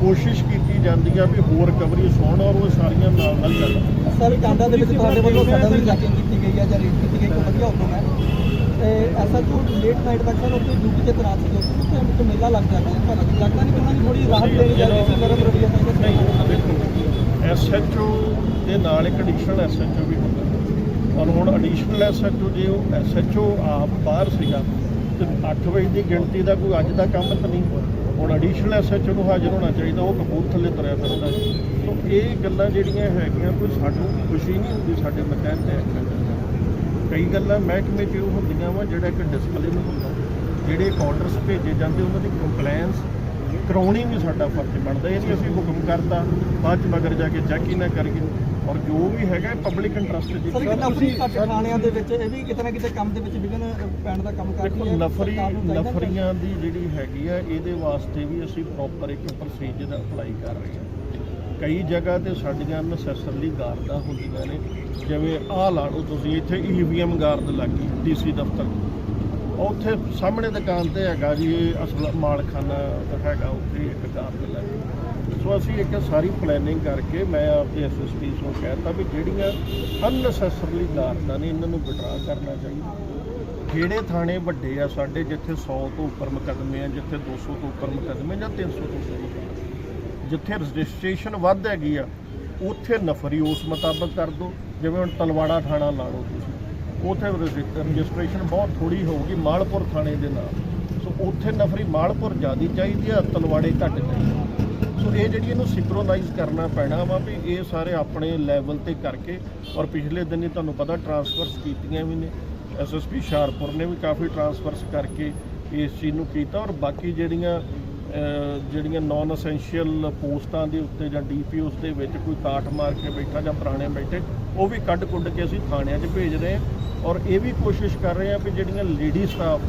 ਕੋਸ਼ਿਸ਼ ਕੀਤੀ ਜਾਂਦੀ ਆ ਵੀ ਹੋਰ ਰਿਕਵਰੀ ਸੌਣ ਔਰ ਉਹ ਸਾਰੀਆਂ ਨਾਲ ਨਾਲ ਚੱਲਣ ਸਰ ਕਾਂਡਾ ਦੇ ਵਿੱਚ ਤੁਹਾਡੇ ਵੱਲੋਂ ਸਦਨ ਦੀ ਚੈਕਿੰਗ ਕੀਤੀ ਗਈ ਹੈ ਜਾਂ ਰੇਡ ਕੀਤੀ ਗਈ ਕੋਈ ਵਧੀਆ ਹੁਕਮ ਹੈ? ਐਸਾ ਜੋ ਲੇਟ ਨਾਈਟ ਤੱਕ ਸਰ ਉੱਥੇ ਡਿਊਟੀ ਤੇ ਤਨਾਤ ਸੀ ਉੱਥੇ ਉੱਥੇ ਇੱਕ ਮੇਲਾ ਲੱਗ ਜਾਂਦਾ ਹੈ, ਪਰ ਲੱਗਦਾ ਨਹੀਂ ਕਿ ਉਹਨਾਂ ਦੀ ਥੋੜੀ ਰਾਹਤ ਦੇਣੀ ਚਾਹੀਦੀ ਸੀ, ਨਰਮ ਰਵਈਆ ਚਾਹੀਦਾ ਨਹੀਂ ਦੇਖੋ ਐਸਐਚਓ ਦੇ ਨਾਲ ਇੱਕ ਐਡੀਸ਼ਨਲ ਐਸਐਚਓ ਵੀ ਹੁੰਦਾ। ਔਰ ਹੁਣ ਐਡੀਸ਼ਨਲ ਐਸਐਚਓ ਜੇ ਉਹ ਐਸਐਚਓ ਆਪ ਬਾਹਰ ਸੀਗਾ, ਤੇ 8 ਵਜੇ ਦੀ ਗਿਣਤੀ ਦਾ ਕੋਈ ਅੱਜ ਦਾ ਕੰਮ ਤਾਂ ਨਹੀਂ ਹੁਣ ਐਡੀਸ਼ਨਲ ਐਸਐਚਓ ਨੂੰ ਹਾਜ਼ਰ ਹੋਣਾ ਚਾਹੀਦਾ, ਉਹ ਕਪੂਰਥਲੇ ਤੁਰਿਆ ਫਿਰਦਾ ਸੋ ਇਹ ਗੱਲਾਂ ਜਿਹੜੀਆਂ ਹੈਗੀਆਂ, ਕੋਈ ਸਾਨੂੰ ਖੁਸ਼ੀ ਨਹੀਂ ਹੁੰਦੀ, ਸਾਡੇ ਮਕੈਨ ਤੇ ਐਕਸ਼ਨ ਕਈ ਗੱਲਾਂ ਮਹਿਕਮੇ 'ਚ ਉਹ ਹੁੰਦੀਆਂ ਵਾ, ਜਿਹੜਾ ਇੱਕ ਡਿਸਪਲਿਨ ਹੁੰਦਾ। ਜਿਹੜੇ ਆਰਡਰਸ ਭੇਜੇ ਜਾਂਦੇ ਉਹਨਾਂ ਦੀ ਕੰਪਲਾਈਂਸ ਕਰਾਉਣੀ ਵੀ ਸਾਡਾ ਫਰਜ਼ ਬਣਦਾ ਇਹ ਨਹੀਂ ਅਸੀਂ ਹੁਕਮ ਕਰਤਾ ਬਾਅਦ ਚ ਮਗਰ ਜਾ ਕੇ ਚੈੱਕ ਹੀ ਨਾ ਕਰੀਏ। ਔਰ ਜੋ ਵੀ ਹੈਗਾ ਪਬਲਿਕ ਇੰਟਰਸਟ ਜੀ ਸਰ ਕਿੰਨਾ ਫਰੀ ਘੱਟ ਥਾਣਿਆਂ ਦੇ ਵਿੱਚ ਇਹ ਵੀ ਕਿਤੇ ਨਾ ਕਿਤੇ ਕੰਮ ਦੇ ਵਿੱਚ ਵਿਘਨ ਪੈਣ ਦਾ ਕੰਮ ਕਰ ਦੇਖੋ ਰਹੀ ਹੈ ਨਫਰੀ ਨਫਰੀਆਂ ਦੀ ਜਿਹੜੀ ਹੈਗੀ ਆ ਇਹਦੇ ਵਾਸਤੇ ਵੀ ਅਸੀਂ ਪ੍ਰੋਪਰ ਇੱਕ ਪ੍ਰੋਸੀਜਰ ਅਪਲਾਈ ਕਰ ਰਹੇ ਹਾਂ। ਕਈ ਜਗ੍ਹਾ ਤੇ ਸਾਡੀਆਂ ਨਸੈਸਰਲੀ ਗਾਰਡਾਂ ਹੁੰਦੀਆਂ ਨੇ ਜਿਵੇਂ ਆਹ ਲਾ ਲਓ ਤੁਸੀਂ ਇੱਥੇ ਈਵੀਐਮ ਗਾਰਡ ਲੱਗੀ ਡੀਸੀ ਦਫ਼ਤਰ। ਉੱਥੇ ਸਾਹਮਣੇ ਦੁਕਾਨ ਤੇ ਹੈਗਾ ਜੀ ਅਸਲ ਮਾਲਖਾਨਾ ਹੈਗਾ, ਉੱਥੇ ਇੱਕ ਗਾਰਡ ਲੱਗੀ। ਸੋ ਅਸੀਂ ਇੱਕ ਸਾਰੀ ਪਲੈਨਿੰਗ ਕਰਕੇ ਮੈਂ ਆਪਦੇ ਐਸਐਸਪੀ ਨੂੰ ਕਹਿਤਾ ਵੀ ਜਿਹੜੀਆਂ ਅਨਨੈਸੈਸਰਲੀ ਗਾਰਡਾਂ ਨੇ, ਇਹਨਾਂ ਨੂੰ ਵਿਡਰਾ ਕਰਨਾ ਚਾਹੀਦਾ। ਜਿਹੜੇ ਥਾਣੇ ਵੱਡੇ ਆ, ਸਾਡੇ ਜਿੱਥੇ 100 ਤੋਂ ਉੱਪਰ ਮੁਕੱਦਮੇ ਆ, ਜਿੱਥੇ 200 ਤੋਂ ਉੱਪਰ ਮੁਕੱਦਮੇ ਜਾਂ 300 ਤੋਂ ਉੱਪਰ ਮੁਕੱਦਮੇ। ਜਿੱਥੇ ਰਜਿਸਟ੍ਰੇਸ਼ਨ ਵੱਧ ਹੈਗੀ ਆ, ਉੱਥੇ ਨਫਰੀ ਉਸ ਮੁਤਾਬਕ ਕਰ ਦਿਓ। ਜਿਵੇਂ ਹੁਣ ਤਲਵਾੜਾ ਥਾਣਾ ਲਾ ਲਓ ਤੁਸੀਂ। ਉੱਥੇ ਰਜਿਸਟ੍ਰੇਸ਼ਨ ਬਹੁਤ ਥੋੜੀ ਹੋਊਗੀ ਮਾਲਪੁਰ ਥਾਣੇ ਦੇ ਨਾਲ। ਸੋ ਉੱਥੇ ਨਫਰੀ ਮਾਲਪੁਰ ਜ਼ਿਆਦੀ ਚਾਹੀਦੀ ਆ ਤਲਵਾੜੇ ਘੱਟ ਚਾਹੀਦੀ ਸੋ ਇਹ ਜਿਹੜੀ ਇਹਨੂੰ ਸਿੰਕਰੋਨਾਈਜ਼ ਕਰਨਾ ਪੈਣਾ ਵਾ ਵੀ ਇਹ ਸਾਰੇ ਆਪਣੇ ਲੈਵਲ ਤੇ ਕਰਕੇ, ਔਰ ਪਿਛਲੇ ਦਿਨ ਹੀ ਤੁਹਾਨੂੰ ਪਤਾ ਟਰਾਂਸਫਰਸ ਕੀਤੀਆਂ ਵੀ ਨੇ। ਐਸਐਸਪੀ ਹੁਸ਼ਿਆਰਪੁਰ ਨੇ ਵੀ ਕਾਫੀ ਟਰਾਂਸਫਰਸ ਕਰਕੇ ਇਸ ਚੀਜ਼ ਨੂੰ ਕੀਤਾ, ਔਰ ਬਾਕੀ ਜਿਹੜੀਆਂ ਜਿਹੜੀਆਂ ਨਾਨ ਅਸੈਂਸ਼ੀਅਲ ਪੋਸਟਾਂ ਦੇ ਉੱਤੇ ਜਾਂ ਡੀਪੀਓਸ ਦੇ ਵਿੱਚ ਕੋਈ ਕਾਟ ਮਾਰ ਕੇ ਬੈਠਾ ਜਾਂ ਪੁਰਾਣੇ ਬੈਠੇ ਉਹ ਵੀ ਕੱਢ ਕੁੱਢ ਕੇ ਅਸੀਂ ਥਾਣਿਆਂ 'ਚ ਭੇਜ ਰਹੇ ਹਾਂ ਔਰ ਇਹ ਵੀ ਕੋਸ਼ਿਸ਼ ਕਰ ਰਹੇ ਹਾਂ ਵੀ ਜਿਹੜੀਆਂ ਲੇਡੀ ਸਟਾਫ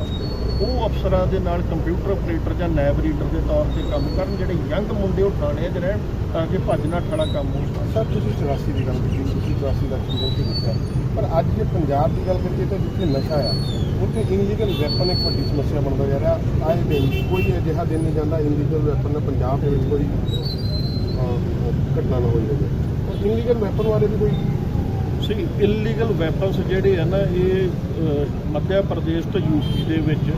ਉਹ ਅਫਸਰਾਂ ਦੇ ਨਾਲ ਕੰਪਿਊਟਰ ਆਪਰੇਟਰ ਜਾਂ ਨੈਬ ਰੀਡਰ ਦੇ ਤੌਰ ਤੇ ਕੰਮ ਕਰਨ, ਜਿਹੜੇ ਯੰਗ ਮੁੰਡੇ ਉਹ ਥਾਣਿਆਂ 'ਚ ਰਹਿਣ ਤਾਂ ਕਿ ਭੱਜਣਾ ਠੜਾ ਕੰਮ ਹੋ ਸਕੇ। ਸਰ, ਤੁਸੀਂ 84 ਦੀ ਗੱਲ ਕੀਤੀ, ਤੁਸੀਂ 84 ਦਾ ਐਕਸੀਡੈਂਟ ਹੀ ਕੀਤਾ ਪਰ ਅੱਜ ਜੇ ਪੰਜਾਬ ਦੀ ਗੱਲ ਕਰੀਏ ਤਾਂ ਜਿੱਥੇ ਨਸ਼ਾ ਆ, ਉੱਥੇ ਇਨਲੀਗਲ ਵੈਪਨ ਇੱਕ ਵੱਡੀ ਸਮੱਸਿਆ ਬਣਦਾ ਜਾ ਰਿਹਾ। ਆਏ ਦਿਨ ਕੋਈ ਅਜਿਹਾ ਦਿਨ ਨਹੀਂ ਜਾਂਦਾ ਇਨਲੀਗਲ ਵੈਪਨ ਦਾ ਪੰਜਾਬ ਦੇ ਵਿੱਚ ਕੋਈ ਘਟਨਾ ਨਾ ਹੋਈ ਹੋਵੇ। ਤਾਂ ਇਨਲੀਗਲ ਵੈਪਨ ਵਾਲੇ ਵੀ ਕੋਈ ਸੀ ਇਲੀਗਲ ਵੈਪਨਸ ਜਿਹੜੇ ਆ ਨਾ ਇਹ ਮੱਧਿਆ ਮੱਧ ਪ੍ਰਦੇਸ਼ ਤੋਂ ਯੂਪੀ ਦੇ ਵਿੱਚ,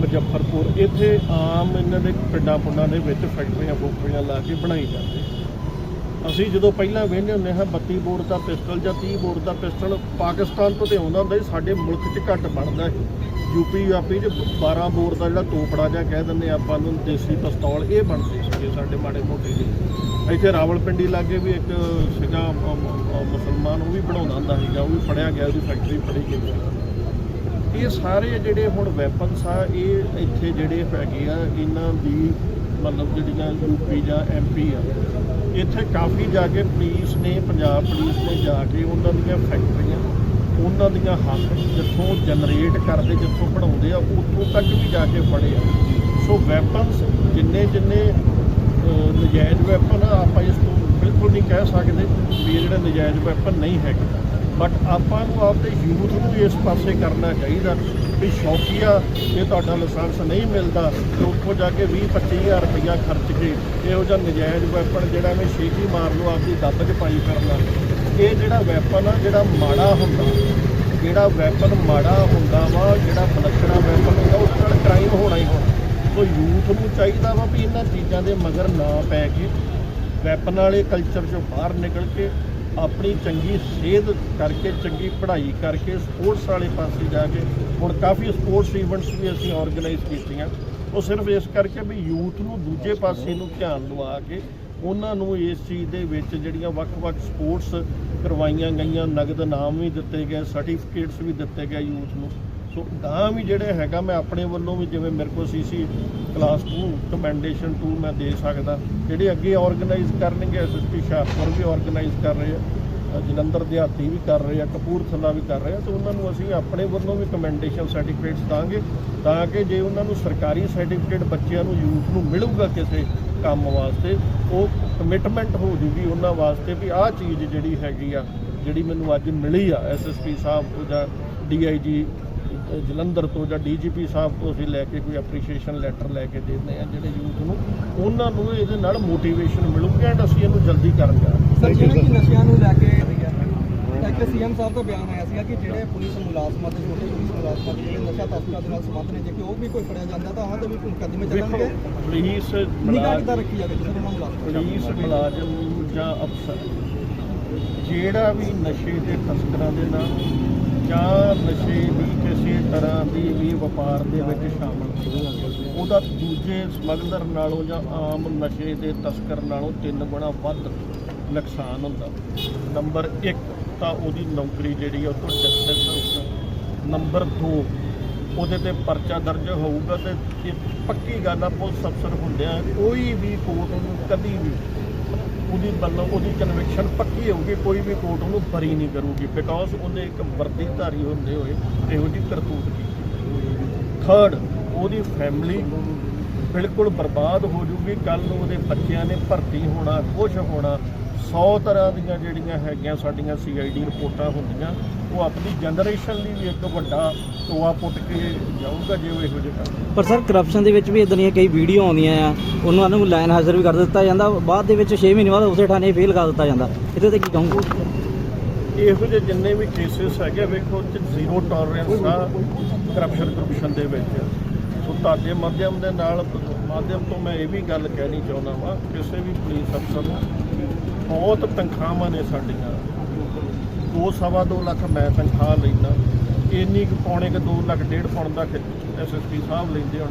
ਮੁਜ਼ੱਫਰਪੁਰ, ਇੱਥੇ ਆਮ ਇਹਨਾਂ ਦੇ ਪਿੰਡਾਂ ਪੁੰਡਾਂ ਦੇ ਵਿੱਚ ਫੈਕਟਰੀਆਂ, ਫੁਕਟਰੀਆਂ ਲਾ ਕੇ ਬਣਾਈ ਜਾਂਦੇ ਅਸੀਂ ਜਦੋਂ ਪਹਿਲਾਂ ਵੇਖਦੇ ਹੁੰਦੇ ਹਾਂ 32 ਬੋਰ ਦਾ ਪਿਸਟਲ ਜਾਂ 30 ਬੋਰ ਦਾ ਪਿਸਟਲ ਪਾਕਿਸਤਾਨ ਤੋਂ ਤੇ ਆਉਂਦਾ ਹੁੰਦਾ ਸੀ, ਸਾਡੇ ਮੁਲਕ 'ਚ ਘੱਟ ਬਣਦਾ ਸੀ। ਯੂਪੀ ਯਾਪੀ 'ਚ 12 ਬੋਰ ਦਾ ਜਿਹੜਾ ਤੋਪੜਾ ਜਾਂ ਕਹਿ ਦਿੰਦੇ ਆਪਾਂ ਨੂੰ ਦੇਸੀ ਪਿਸਤੌਲ, ਇਹ ਬਣਦੇ ਸੀਗੇ ਸਾਡੇ ਮਾੜੇ ਮੋਟੇ ਜਿਹੇ ਇੱਥੇ ਰਾਵਲਪਿੰਡੀ ਲਾਗੇ ਵੀ ਇੱਕ ਸੀਗਾ ਮੁਸਲਮਾਨ ਉਹ ਵੀ ਬਣਾਉਂਦਾ ਹੁੰਦਾ ਸੀਗਾ, ਉਹ ਵੀ ਫੜਿਆ ਗਿਆ ਉਹਦੀ ਫੈਕਟਰੀ ਫੜੀ ਗਈ ਇਹ ਸਾਰੇ ਜਿਹੜੇ ਹੁਣ ਵੈਪਨਸ ਆ, ਇਹ ਇੱਥੇ ਜਿਹੜੇ ਹੈਗੇ ਆ, ਇਹਨਾਂ ਦੀ ਮਤਲਬ ਜਿਹੜੀਆਂ ਯੂਪੀ ਜਾਂ ਐਮਪੀ ਆ, ਇੱਥੇ ਕਾਫੀ ਜਾ ਕੇ ਪੁਲਿਸ ਨੇ, ਪੰਜਾਬ ਪੁਲਿਸ ਨੇ ਜਾ ਕੇ ਉਹਨਾਂ ਦੀਆਂ ਫੈਕਟਰੀਆਂ ਉਹਨਾਂ ਦੀਆਂ ਹੱਕ ਜਿੱਥੋਂ ਜਨਰੇਟ ਕਰਦੇ, ਜਿੱਥੋਂ ਬਣਾਉਂਦੇ ਆ, ਉੱਥੋਂ ਤੱਕ ਵੀ ਜਾ ਕੇ ਫੜੇ ਆ। ਸੋ ਵੈਪਨਸ ਜਿੰਨੇ ਜਿੰਨੇ ਨਜਾਇਜ਼ ਵੈਪਨ ਆ, ਆਪਾਂ ਇਸ ਤੋਂ ਬਿਲਕੁਲ ਨਹੀਂ ਕਹਿ ਸਕਦੇ ਵੀ ਇਹ ਜਿਹੜੇ ਨਜਾਇਜ਼ ਵੈਪਨ ਨਹੀਂ ਹੈਗੇ। ਬਟ ਆਪਾਂ ਨੂੰ ਆਪਦੇ ਯੂਥ ਨੂੰ ਵੀ ਇਸ ਪਾਸੇ ਕਰਨਾ ਚਾਹੀਦਾ ਵੀ ਸ਼ੌਕੀਆ, ਜੇ ਤੁਹਾਡਾ ਲਾਇਸੈਂਸ ਨਹੀਂ ਮਿਲਦਾ, ਤੇ ਉੱਥੋਂ ਜਾ ਕੇ 20 25000 ਰੁਪਇਆ ਖਰਚ ਕੇ ਇਹੋ ਜਿਹਾ ਨਜਾਇਜ਼ ਵੈਪਨ ਜਿਹੜਾ ਮੈਂ ਛੇਤੀ ਮਾਰ ਲਓ, ਆਪਦੀ ਦੱਬ 'ਚ ਪਾਈ ਕਰਨਾ। ਇਹ ਜਿਹੜਾ ਵੈਪਨ ਆ, ਜਿਹੜਾ ਮਾੜਾ ਹੁੰਦਾ, ਜਿਹੜਾ ਵੈਪਨ ਮਾੜਾ ਹੁੰਦਾ ਵਾ, ਜਿਹੜਾ ਬਲਕਣਾ ਵੈਪਨ ਹੁੰਦਾ ਉਸ ਨਾਲ ਕ੍ਰਾਈਮ ਹੋਣਾ ਹੀ ਹੋਣਾ। ਸੋ ਯੂਥ ਨੂੰ ਚਾਹੀਦਾ ਵਾ ਵੀ ਇਹਨਾਂ ਚੀਜ਼ਾਂ ਦੇ ਮਗਰ ਨਾ ਪੈ ਕੇ ਵੈਪਨ ਵਾਲੇ ਕਲਚਰ ਚੋਂ ਬਾਹਰ ਨਿਕਲ ਕੇ ਆਪਣੀ ਚੰਗੀ ਸਿਹਤ ਕਰਕੇ, ਚੰਗੀ ਪੜ੍ਹਾਈ ਕਰਕੇ ਸਪੋਰਟਸ ਵਾਲੇ ਪਾਸੇ ਜਾ ਕੇ, ਹੁਣ ਕਾਫੀ ਸਪੋਰਟਸ ਇਵੈਂਟਸ ਵੀ ਅਸੀਂ ਆਰਗੇਨਾਈਜ਼ ਕੀਤੀਆਂ। ਉਹ ਸਿਰਫ ਇਸ ਕਰਕੇ ਵੀ ਯੂਥ ਨੂੰ ਦੂਜੇ ਪਾਸੇ ਨੂੰ ਧਿਆਨ ਲਵਾ ਕੇ ਉਹਨਾਂ ਨੂੰ ਇਸ ਚੀਜ਼ ਦੇ ਵਿੱਚ ਜਿਹੜੀਆਂ ਵੱਖ-ਵੱਖ ਸਪੋਰਟਸ ਕਰਵਾਈਆਂ ਗਈਆਂ, ਨਗਦ ਇਨਾਮ ਵੀ ਦਿੱਤੇ ਗਏ ਸਰਟੀਫਿਕੇਟਸ ਵੀ ਦਿੱਤੇ ਗਏ ਯੂਥ ਨੂੰ। ਸੋ ਗਾਂ ਵੀ ਜਿਹੜੇ ਹੈਗਾ, ਮੈਂ ਆਪਣੇ ਵੱਲੋਂ ਵੀ ਜਿਵੇਂ ਮੇਰੇ ਕੋਲ ਸੀਸੀ ਕਲਾਸ 2 ਕਮੈਂਡੇਸ਼ਨ 2 ਮੈਂ ਦੇ ਸਕਦਾ। ਜਿਹੜੇ ਅੱਗੇ ਆਰਗੇਨਾਈਜ਼ ਕਰਨਗੇ ਐਸਐਸਪੀ ਹੁਸ਼ਿਆਰਪੁਰ ਵੀ ਆਰਗੇਨਾਈਜ਼ ਕਰ ਰਹੇ ਆ ਜਲੰਧਰ ਦਿਹਾਤੀ ਵੀ ਕਰ ਰਹੇ ਆ, ਕਪੂਰਥਲਾ ਵੀ ਕਰ ਰਹੇ ਆ ਤੇ ਉਹਨਾਂ ਨੂੰ ਅਸੀਂ ਆਪਣੇ ਵੱਲੋਂ ਵੀ ਕਮੈਂਡੇਸ਼ਨ ਸਰਟੀਫਿਕੇਟਸ ਦਾਂਗੇ, ਤਾਂ ਕਿ ਜੇ ਉਹਨਾਂ ਨੂੰ ਸਰਕਾਰੀ ਸਰਟੀਫਿਕੇਟ ਬੱਚਿਆਂ ਨੂੰ, ਯੂਥ ਨੂੰ ਮਿਲੂਗਾ ਕਿਸੇ ਕੰਮ ਵਾਸਤੇ, ਉਹ ਕਮਿਟਮੈਂਟ ਹੋ ਜੂਗੀ ਉਹਨਾਂ ਵਾਸਤੇ ਵੀ ਆਹ ਚੀਜ਼ ਜਿਹੜੀ ਹੈਗੀ ਆ, ਜਿਹੜੀ ਮੈਨੂੰ ਅੱਜ ਮਿਲੀ ਆ ਐਸਐਸਪੀ ਸਾਹਿਬ ਤੋਂ ਜਾਂ ਡੀਆਈਜੀ ਜਲੰਧਰ ਤੋਂ ਜਾਂ ਡੀਜੀਪੀ ਸਾਹਿਬ ਤੋਂ ਅਸੀਂ ਲੈ ਕੇ ਕੋਈ ਐਪਰੀਸ਼ੀਏਸ਼ਨ ਲੈਟਰ ਲੈ ਕੇ ਦਿੰਦੇ ਆ ਜਿਹੜੇ ਯੂਥ ਨੂੰ, ਉਹਨਾਂ ਨੂੰ ਇਹਦੇ ਨਾਲ ਮੋਟੀਵੇਸ਼ਨ ਮਿਲੂਗੀ ਐਂਡ ਅਸੀਂ ਇਹਨੂੰ ਜਲਦੀ ਕਰਾਂਗੇ ਸਰ, ਜਿਵੇਂ ਕਿ ਨਸ਼ਿਆਂ ਨੂੰ ਲੈ ਕੇ ਇੱਕ ਸੀਐਮ ਸਾਹਿਬ ਦਾ ਬਿਆਨ ਆਇਆ ਸੀਗਾ ਕਿ ਜਿਹੜੇ ਪੁਲਿਸ ਮੁਲਾਜ਼ਮਾਂ ਤੇ ਛੋਟੇ ਪੁਲਿਸ ਮੁਲਾਜ਼ਮਾਂ ਦੇ ਜਿਹੜੇ ਨਸ਼ਾ ਤਸਕਰਾਂ ਦੇ ਨਾਲ ਸੰਬੰਧ ਨੇ ਜੇ ਕਿ ਉਹ ਵੀ ਕੋਈ ਫੜਿਆ ਜਾਂਦਾ ਤਾਂ ਉਹਨਾਂ ਤੇ ਵੀ ਮੁਕੱਦਮੇ ਚੱਲਣਗੇ ਪੁਲਿਸ ਨਿਗਾਹ ਕਿੱਦਾਂ ਰੱਖੀ ਜਾਵੇ ਸਰ ਉਹਨਾਂ ਮੁਲਾਜ਼ਮਾਂ? ਪੁਲਿਸ ਮੁਲਾਜ਼ਮ ਜਾਂ ਅਫਸਰ ਜਿਹੜਾ ਵੀ ਨਸ਼ੇ ਦੇ ਤਸਕਰਾਂ ਦੇ ਨਾਲ ਜਾਂ ਨਸ਼ੇ ਦੀ ਕਿਸੇ ਤਰ੍ਹਾਂ ਦੀ ਵੀ ਵਪਾਰ ਦੇ ਵਿੱਚ ਸ਼ਾਮਲ ਉਹਦਾ ਦੂਜੇ ਸਮਗਲਰ ਨਾਲੋਂ ਜਾਂ ਆਮ ਨਸ਼ੇ ਦੇ ਤਸਕਰ ਨਾਲੋਂ ਤਿੰਨ ਗੁਣਾ ਵੱਧ ਨੁਕਸਾਨ ਹੁੰਦਾ ਨੰਬਰ 1 ਤਾਂ ਉਹਦੀ ਨੌਕਰੀ ਜਿਹੜੀ ਆ ਉਹ ਤੋਂ ਡਿਸਮਿਸ ਹੋਊਗਾ ਨੰਬਰ 2 ਉਹਦੇ ਤੇ ਪਰਚਾ ਦਰਜ ਹੋਊਗਾ ਤੇ ਪੱਕੀ ਗੱਲ ਆ, ਪੁਲਿਸ ਅਫਸਰ ਹੁੰਦਿਆਂ ਕੋਈ ਵੀ ਕੋਰਟ ਨੂੰ ਕਦੀ ਵੀ ਉਹਦੀ ਮਤਲਬ ਉਹਦੀ ਕਨਵਿਕਸ਼ਨ ਪੱਕੀ ਹੋਊਗੀ, ਕੋਈ ਵੀ ਕੋਰਟ ਉਹਨੂੰ ਬਰੀ ਨਹੀਂ ਕਰੂਗੀ ਬਿਕਾਜ਼ ਉਹਨੇ ਇੱਕ ਵਰਦੀਧਾਰੀ ਹੁੰਦੇ ਹੋਏ ਇਹੋ ਜਿਹੀ ਕਰਤੂਤ ਕੀਤੀ ਥਰਡ ਉਹਦੀ ਫੈਮਿਲੀ ਬਿਲਕੁਲ ਬਰਬਾਦ ਹੋ ਜੂਗੀ ਕੱਲ ਨੂੰ ਉਹਦੇ ਬੱਚਿਆਂ ਨੇ ਭਰਤੀ ਹੋਣਾ ਕੁਝ ਹੋਣਾ 100 ਤਰ੍ਹਾਂ ਦੀਆਂ ਜਿਹੜੀਆਂ ਹੈਗੀਆਂ ਸਾਡੀਆਂ ਸੀਆਈਡੀ ਰਿਪੋਰਟਾਂ ਹੁੰਦੀਆਂ ਉਹ ਆਪਣੀ ਜਨਰੇਸ਼ਨ ਲਈ ਵੀ ਇੱਕ ਵੱਡਾ ਟੋਆ ਪੁੱਟ ਕੇ ਜਾਊਗਾ ਜੇ ਉਹ ਇਹੋ ਜਿਹੇ ਪਰ ਸਰ ਕਰਪਸ਼ਨ ਦੇ ਵਿੱਚ ਵੀ ਇਦਾਂ ਦੀਆਂ ਕਈ ਵੀਡੀਓ ਆਉਂਦੀਆਂ ਆ ਉਹਨਾਂ ਨੂੰ ਲਾਈਨ ਹਾਜ਼ਰ ਵੀ ਕਰ ਦਿੱਤਾ ਜਾਂਦਾ ਬਾਅਦ ਦੇ ਵਿੱਚ 6 ਮਹੀਨੇ ਬਾਅਦ ਉਸੇ ਥਾਣੇ ਫੇਲ ਕਰ ਦਿੱਤਾ ਜਾਂਦਾ। ਇਹਦੇ ਤੇ ਕੀ ਕਹੋਗੇ? ਇਹੋ ਜਿਹੇ ਜਿੰਨੇ ਵੀ ਕੇਸਿਸ ਹੈਗੇ ਵੇਖੋ ਚ ਜ਼ੀਰੋ ਟੋਲਰੈਂਸ ਆ ਕਰਪਸ਼ਨ ਕਰਪਸ਼ਨ ਦੇ ਵਿੱਚ। ਸੋ ਤੁਹਾਡੇ ਮਾਧਿਅਮ ਦੇ ਨਾਲ ਮਾਧਿਅਮ ਤੋਂ ਮੈਂ ਇਹ ਵੀ ਗੱਲ ਕਹਿਣੀ ਚਾਹੁੰਦਾ ਵਾਂ ਕਿਸੇ ਵੀ ਪੁਲਿਸ ਅਫਸਰ ਨੂੰ ਬਹੁਤ ਤਨਖਾਹਾਂ ਨੇ ਸਾਡੀਆਂ। ਦੋ ਸਵਾ ਦੋ ਲੱਖ ਮੈਂ ਤਨਖਾਹ ਲੈਂਦਾ। ਇੰਨੀ ਕੁ ਪੌਣੇ ਕੁ 2 ਲੱਖ ਡੇਢ ਪੌਣ ਦਾ ਐਸਐਸਪੀ ਸਾਹਿਬ ਲੈਂਦੇ ਹੁਣ।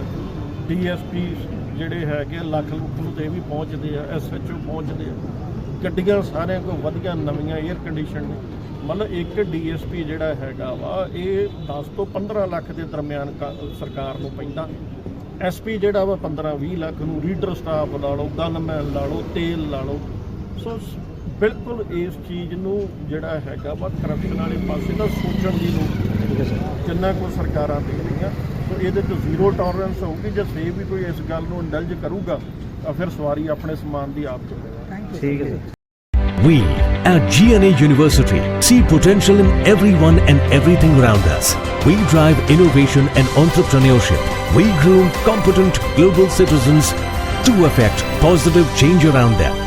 ਡੀਐਸਪੀ ਜਿਹੜੇ ਹੈਗੇ ਆ, ਲੱਖ ਲੁੱਖ ਨੂੰ ਤੇ ਇਹ ਵੀ ਪਹੁੰਚਦੇ ਆ ਐਸਐਚਓ ਪਹੁੰਚਦੇ ਆ। ਗੱਡੀਆਂ ਸਾਰਿਆਂ ਕੋਲ ਵਧੀਆ ਨਵੀਆਂ 에ਅਰ ਕੰਡੀਸ਼ਨ ਨੇ। ਮਤਲਬ ਇੱਕ ਡੀਐਸਪੀ ਜਿਹੜਾ ਹੈਗਾ ਵਾ ਇਹ 10 ਤੋਂ 15 ਲੱਖ ਦੇ ਦਰਮਿਆਨ ਕ- ਸਰਕਾਰ ਨੂੰ ਪੈਂਦਾ। ਐਸਪੀ ਜਿਹੜਾ ਵਾ 15 20 ਲੱਖ ਨੂੰ ਰੀਡਰ ਸਟਾਫ ਲਾ ਲਓ ਗਨਮੈਨ ਲਾ ਲਓ ਤੇਲ ਲਾ ਲਓ। ਸੋ ਬਿਲਕੁਲ ਇਸ ਚੀਜ਼ ਨੂੰ ਜਿਹੜਾ ਹੈਗਾ ਵਾ ਕਰਪਸ਼ਨ ਵਾਲੇ ਪਾਸੇ ਦਾ ਸੋਚਣ ਦੀ ਲੋੜ ਜਿੰਨਾ ਕੋ ਸਰਕਾਰਾਂ ਦੇ ਰਹੀਆਂ ਸੋ ਇਹਦੇ ਤੋਂ ਜ਼ੀਰੋ ਟੋਲਰੈਂਸ ਹੋਊਗੀ ਜੇ ਸੇ ਵੀ ਕੋਈ ਇਸ ਗੱਲ ਨੂੰ ਇੰਡਲਜ ਕਰੂਗਾ ਤਾਂ ਫਿਰ ਸਵਾਰੀ ਆਪਣੇ ਸਮਾਨ ਦੀ ਆਪ ਚੁੱਕੇਗਾ ਠੀਕ ਹੈ sir We at GNA University see potential in everyone and everything around us. We drive innovation and entrepreneurship. We groom competent global citizens to affect positive change around them.